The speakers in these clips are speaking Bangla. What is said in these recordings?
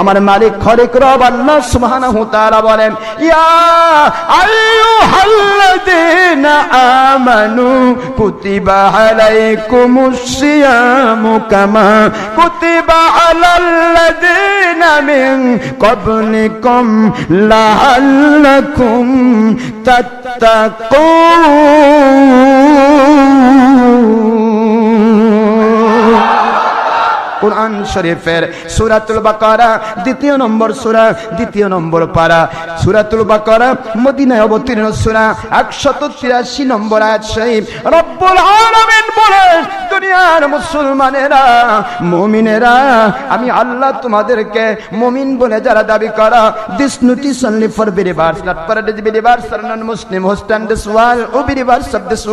আমার মালিক খরিক রব আল্লাহ সুবহানাহু তাআলা বলেন আমানু কুতিবা আলাইকুমুস কামা কুতিবা আলাল্লাযীনা মিন ক্বাবলিকুম লাআল্লাকুম কোরআন শরীফের সুরাতুল বাকারা, দ্বিতীয় নম্বর সুরা, দ্বিতীয় নম্বর পারা। সুরাতুল বাকারা, মদিনায় অবতীর্ণ সুরা, একশত তিরাশি নম্বর আয়াত শরীফ। রব্বুল আলামিন বলেন দুনিয়ার মুসলমানেরা, মুমিনেরা, আমি আল্লাহ তোমাদেরকে মুমিন বলে যারা দাবি করা this notice only for believers not for R non Muslim this O believers of this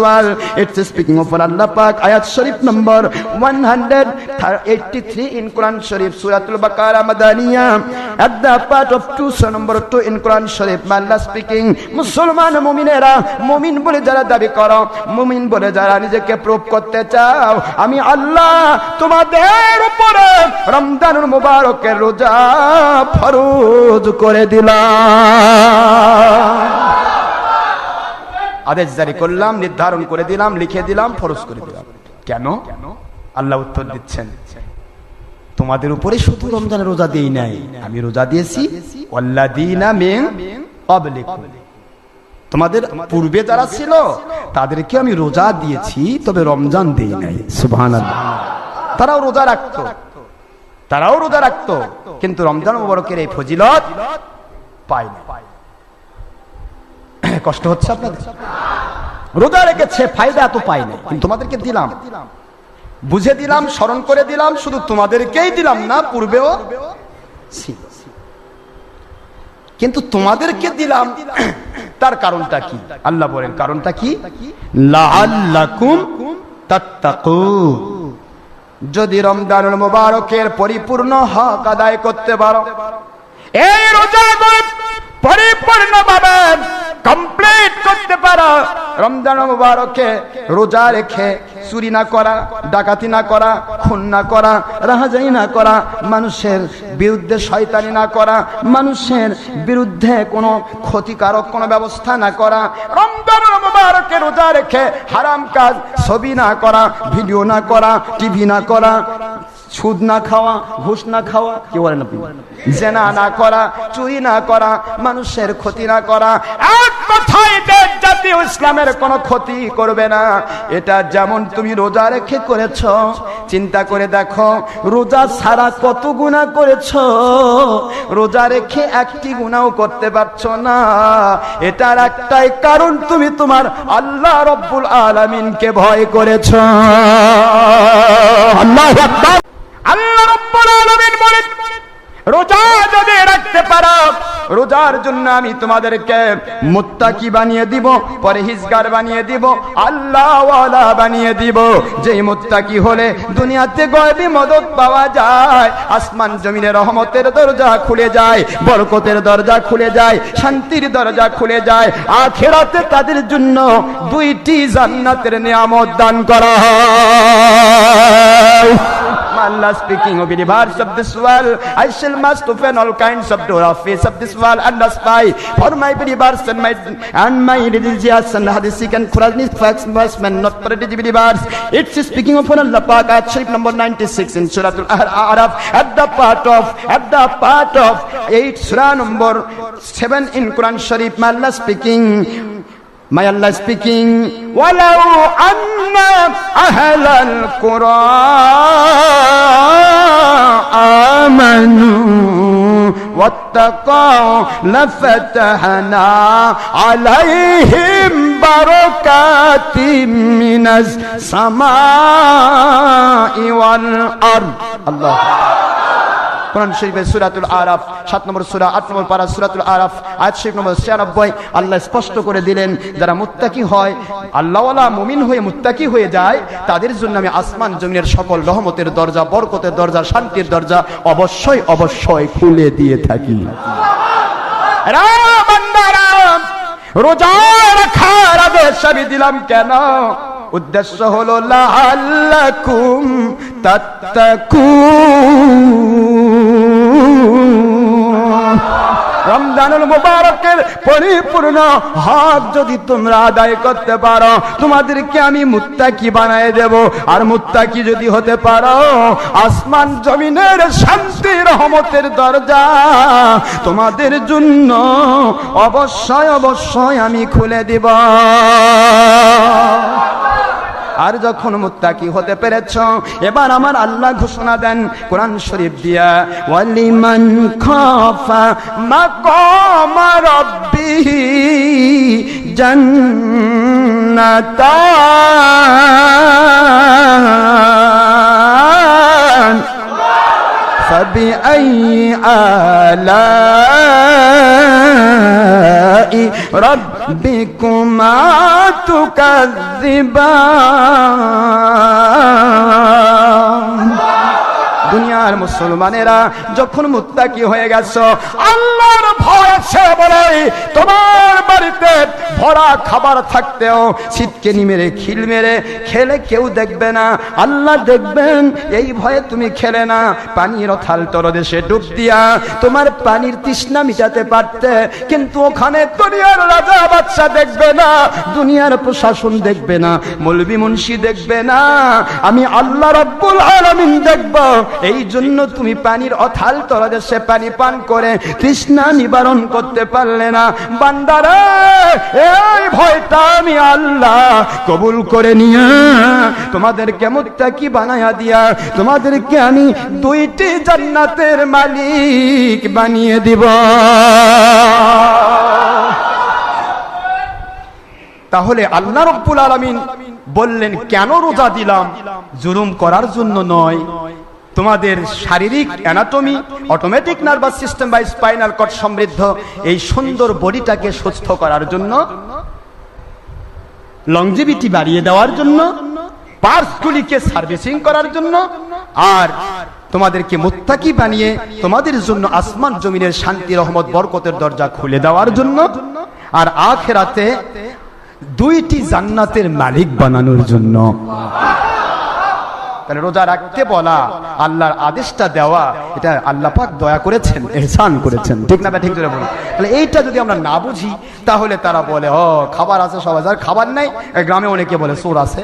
it's speaking of Allah পাক আয়াত শরীফ number 183 in Quran Sharif, Suratul Baqarah, Madaniyah. At the part of 2 so number 2 in Quran Sharif Allah speaking মুসলমান মুমিনেরা মুমিন বলে যারা দাবি করো মুমিন বলে যারা নিজেকে প্রুভ করতে চাও আমি আল্লাহ তোমাদের উপরে রমজানুল মুবারকের রোজা ফরজ করে দিলাম। আদেশ জারি করলাম, নির্ধারণ করে দিলাম, লিখে দিলাম, ফরজ করে দিলাম। কেন? আল্লাহ উত্তর দিচ্ছেন, তোমাদের উপরে শুধু রমজানের রোজা দেই নাই। আমি রোজা দিয়েছি। অল্লাদিনা মিন ক্বাবলিকুম। তোমাদের পূর্বে যারা ছিল, তাদেরকে আমি রোজা দিয়েছি, তবে রমজান দিই নাই। সুবহানাল্লাহ। তারাও রোজা রাখতো। তারাও রোজা রাখতো, কিন্তু রমজান মুবারকের এই ফজিলত পায় না কষ্ট হচ্ছে আপনাদের? রোজা রেখেছে, ফায়দা এত পাই না কিন্তু তোমাদেরকে দিলাম। বুঝে দিলাম, স্মরণ করে দিলাম, শুধু তোমাদেরকেই দিলাম না, পূর্বেও কিন্তু তোমাদেরকে দিলাম তার কারণটা কি? আল্লাহ বলেন, কারণটা কি? যদি রমজানুল মুবারকের পরিপূর্ণ হক আদায় করতে পারো, এই রোজা পরিপূর্ণ ভাবে কমপ্লিট করতে পারো রমজান মুবারকে রোজা রেখে চুরি না করা ডাকাতি না করা খুন না করা রাহাজানি না করা মানুষের বিরুদ্ধে শয়তানি না করা মানুষের বিরুদ্ধে কোনো ক্ষতিকারক কোনো ব্যবস্থা না করা রমজান মুবারকে রোজা রেখে হারাম কাজ ছবি না করা ভিডিও না করা টিভি না করা সুদ না খাওয়া ঘুষ না খাওয়া কি বলেন জেনা না করা চুরি না করা মানুষের ক্ষতি না করা এক জাতীয় ইসলামের কোনো ক্ষতি করবে না। এটা যেমন তুমি রোজা রেখে করেছ, চিন্তা করে দেখো, রোজা ছাড়া কত গুণা করেছ। রোজা রেখে একটি গুণাও করতে পারছ না। এটার একটাই কারণ তুমি তোমার আল্লাহ রব্বুল আলামিনকে ভয় করেছ। আল্লাহ রব্বুল আলামিন বলেন রোজা যদি রাখতে পারো রোজার জন্য আমি তোমাদেরকে মুত্তাকি বানিয়ে দিব, পরহেজগার বানিয়ে দিব, আল্লাহওয়ালা বানিয়ে দিব। যেই মুত্তাকি হলে দুনিয়াতে গয়বি মদত পাওয়া যায়, আসমান জমিনে রহমতের দরজা খুলে যায়, বরকতের দরজা খুলে যায়, শান্তির দরজা খুলে যায়। আখেরাতে তাদের জন্য দুইটি জান্নাতের নিয়ামত দান করা হয়। Allah speaking of the verse of this world. I shall must open all kinds of door of face of this world and the spy for my believers and my and my religious and hadithic and Quranic facts must man not the believers. It's speaking of Allah Pak at Sharif number 96 in Surah Al-Araf at the part of at the part of 8 Surah number 7 in Quran Sharif. Allah speaking My Allah speaking, وَلَوْ أَنَّ أَهْلَ الْقُرَىٰ آمَنُوا وَاتَّقَوْا لَفَتَحْنَا عَلَيْهِمْ بَرَكَاتٍ مِّنَ السَّمَاءِ وَالْأَرْضِ الله কোরআন শরীফের সূরাতুল আরাফ 7 নম্বর সূরা 8 নম্বর পারা সূরাতুল আরাফ, আয়াত শরীফ নম্বর 96 আল্লাহ স্পষ্ট করে দিলেন, যারা মুত্তাকি হয়, আল্লাহওয়ালা মুমিন হয়ে মুত্তাকি হয়ে যায়, তাদের জন্য আমি আসমান জমিনের সকল রহমতের দরজা, বরকতের দরজা, শান্তির দরজা অবশ্যই অবশ্যই খুলে দিয়ে থাকি। রোজা রাখার আদেশ আমি দিলাম কেন? উদ্দেশ্য হলো লাল্লাকুম তাত্তাকুন। রমজানুল মুবারকের পরিপূর্ণ হক যদি তোমরা আদায় করতে পারো, তোমাদেরকে আমি মুত্তাকি বানায় দেব। আর মুত্তাকি যদি হতে পারো, আসমান জমিনের শান্তি, রহমতের দরজা তোমাদের জন্য অবশ্যই অবশ্যই আমি খুলে দিব। আর যখন মুত্তাকি হতে পেরেছ এবার আমার আল্লাহ ঘোষণা দেন কোরআন শরীফ দিয়া ওয়ালিমান খাফা মাকাম রাব্বিহি জান্নাতান فبأي آلاء ربكما تكذبان দুনিয়ার মুসলমানেরা যখন মুত্তাকি হয়ে গেছ, আল্লাহর ভয় আছে বলে তোমার বাড়িতে ভরা খাবার থাকতেও শীতকে মেরে খিল মেরে খেলে কেউ দেখবে না। আল্লাহ দেখবেন, এই ভয়ে তুমি খেলে না। পানির থাল তরদেশে ডুব দিয়া তোমার পানির তৃষ্ণা মিটাতে পারতে, কিন্তু ওখানে দুনিয়ার রাজা বাচ্চা দেখবে না, দুনিয়ার প্রশাসন দেখবে না, মৌলবি মুন্সি দেখবে না। আমি আল্লাহ রব্বুল আলামিন দেখব। এই জন্য তুমি পানির অথাল তলদেশে পানি পান করে তৃষ্ণা নিবারণ করতে পারলে না। বান্দারা, এই ভয়টা আমি আল্লাহ কবুল করে নিয়ে তোমাদেরকে মুত্তাকি বানায়া দিয়া তোমাদেরকে আমি দুইটি জান্নাতের মালিক বানিয়ে দিব। তাহলে আল্লাহ রব্বুল আলামিন বললেন, কেন রোজা দিলাম? জুলুম করার জন্য নয়। তোমাদের শারীরিক অ্যানাটমি অটোমেটিক নার্ভাস সিস্টেম বা স্পাইনাল কট সমৃদ্ধ এই সুন্দর বডিটাকে সুস্থ করার জন্য লংজিভিটি বাড়িয়ে দেওয়ার জন্য, পার্সগুলিকে সার্ভিসিং করার জন্য, আর তোমাদেরকে মুত্তাকি বানিয়ে তোমাদের জন্য আসমান জমিনের শান্তি, রহমত, বরকতের দরজা খুলে দেওয়ার জন্য, আর আখেরাতে দুইটি জান্নাতের মালিক বানানোর জন্য। তাহলে রোজা রাখতে বলা, আল্লাহর আদেশটা দেওয়া, এটা আল্লাহ পাক দয়া করেছেন, এহসান করেছেন। ঠিক না ঠিক ধরে বলুন। তাহলে এইটা যদি আমরা না বুঝি, তাহলে তারা বলে, ও, খাবার আছে, সবাই যার খাবার নাই। গ্রামে অনেকে বলে সোর আছে।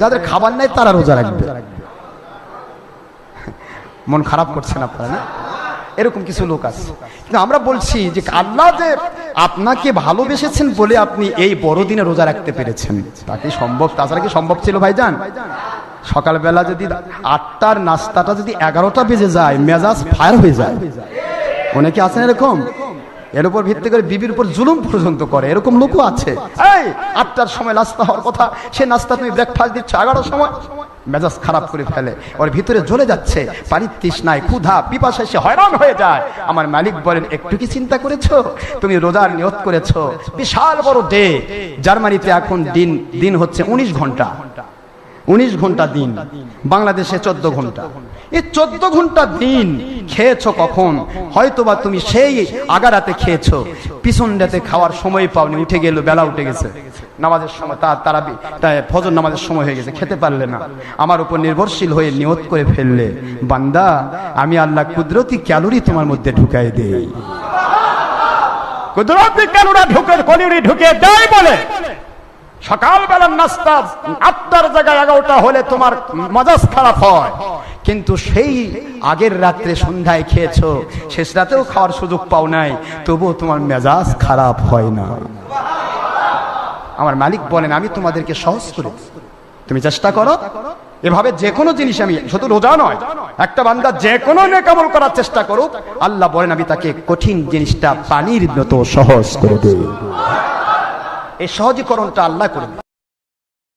যাদের খাবার নাই, তারা রোজা রাখবে। মন খারাপ করছেন আপনারা, না? এরকম কিছু লোক আছে। কিন্তু আমরা বলছি যে, আল্লাহ যে আপনাকে ভালোবেসেছেন বলে আপনি এই বড়দিনে রোজা রাখতে পেরেছেন। তা কি সম্ভব? তাছাড়া কি সম্ভব ছিল ভাইজান? সকালবেলা যদি আটটার নাস্তাটা যদি এগারোটা বেজে যায়, মেজাজ ফায়ার হয়ে যায়। অনেকে আছেন এরকম? এর উপর ভিত্তি করে বিবির উপর জুলুম পর্যন্ত করে। এরকম লোকও আছে। আটটার সময় নাস্তা হওয়ার কথা, সে নাস্তা তুমি ব্রেকফাস্ট দিচ্ছ এগারোটার সময়। মেজাজ খারাপ করে ফেলে। ওর ভিতরে জ্বলে যাচ্ছে। পানির তৃষ্ণায় ক্ষুধা পিপাসা সে হয়রান হয়ে যায়। আমার মালিক বলেন, একটু কি চিন্তা করেছ? তুমি রোজার নিয়ত করেছ। বিশাল বড় ডে জার্মানিতে এখন দিন দিন হচ্ছে উনিশ ঘণ্টা। উনিশ ঘণ্টা দিন, বাংলাদেশে চোদ্দ ঘণ্টা। এই চোদ্দ ঘণ্টা দিন খেয়েছ কখন? হয়তোবা তুমি সেই আগারাতে খেয়েছ। পিছন রাতে খাওয়ার সময় পাওনি, উঠে গেল, বেলা উঠে গেছে। নামাজের সময় তার তারা ফজর নামাজের সময় হয়ে গেছে, খেতে পারলে না। আমার উপর নির্ভরশীল হয়ে নিয়ত করে ফেললে। বান্দা, আমি আল্লাহ কুদরতি ক্যালোরি তোমার মধ্যে ঢুকাই দেই। কুদরতি ক্যালোরা ঢুকে কলিউরি ঢুকে দেয় বলে। সকালবেলার নাস্তা আটটার জায়গায় এগারোটা হলে তোমার মজাজ খারাপ হয়। কিন্তু সেই আগের রাত্রে সন্ধ্যায় খেয়েছো, শেষ রাতেও খাওয়ার সুযোগ পাও নাই, তবুও তোমার মেজাজ খারাপ হয় না। আমার মালিক বলেন, আমি তোমাদেরকে সহজ করে। তুমি চেষ্টা করো। এভাবে যে কোনো জিনিস আমি, শুধু রোজা নয়, একটা বান্দা যে কোনো নেকামল করার চেষ্টা করুক, আল্লাহ বলেন, আমি তাকে কঠিন জিনিসটা পানির মতো সহজ করে দেই এই সহজীকরণটা আল্লাহ করে দিয়েছে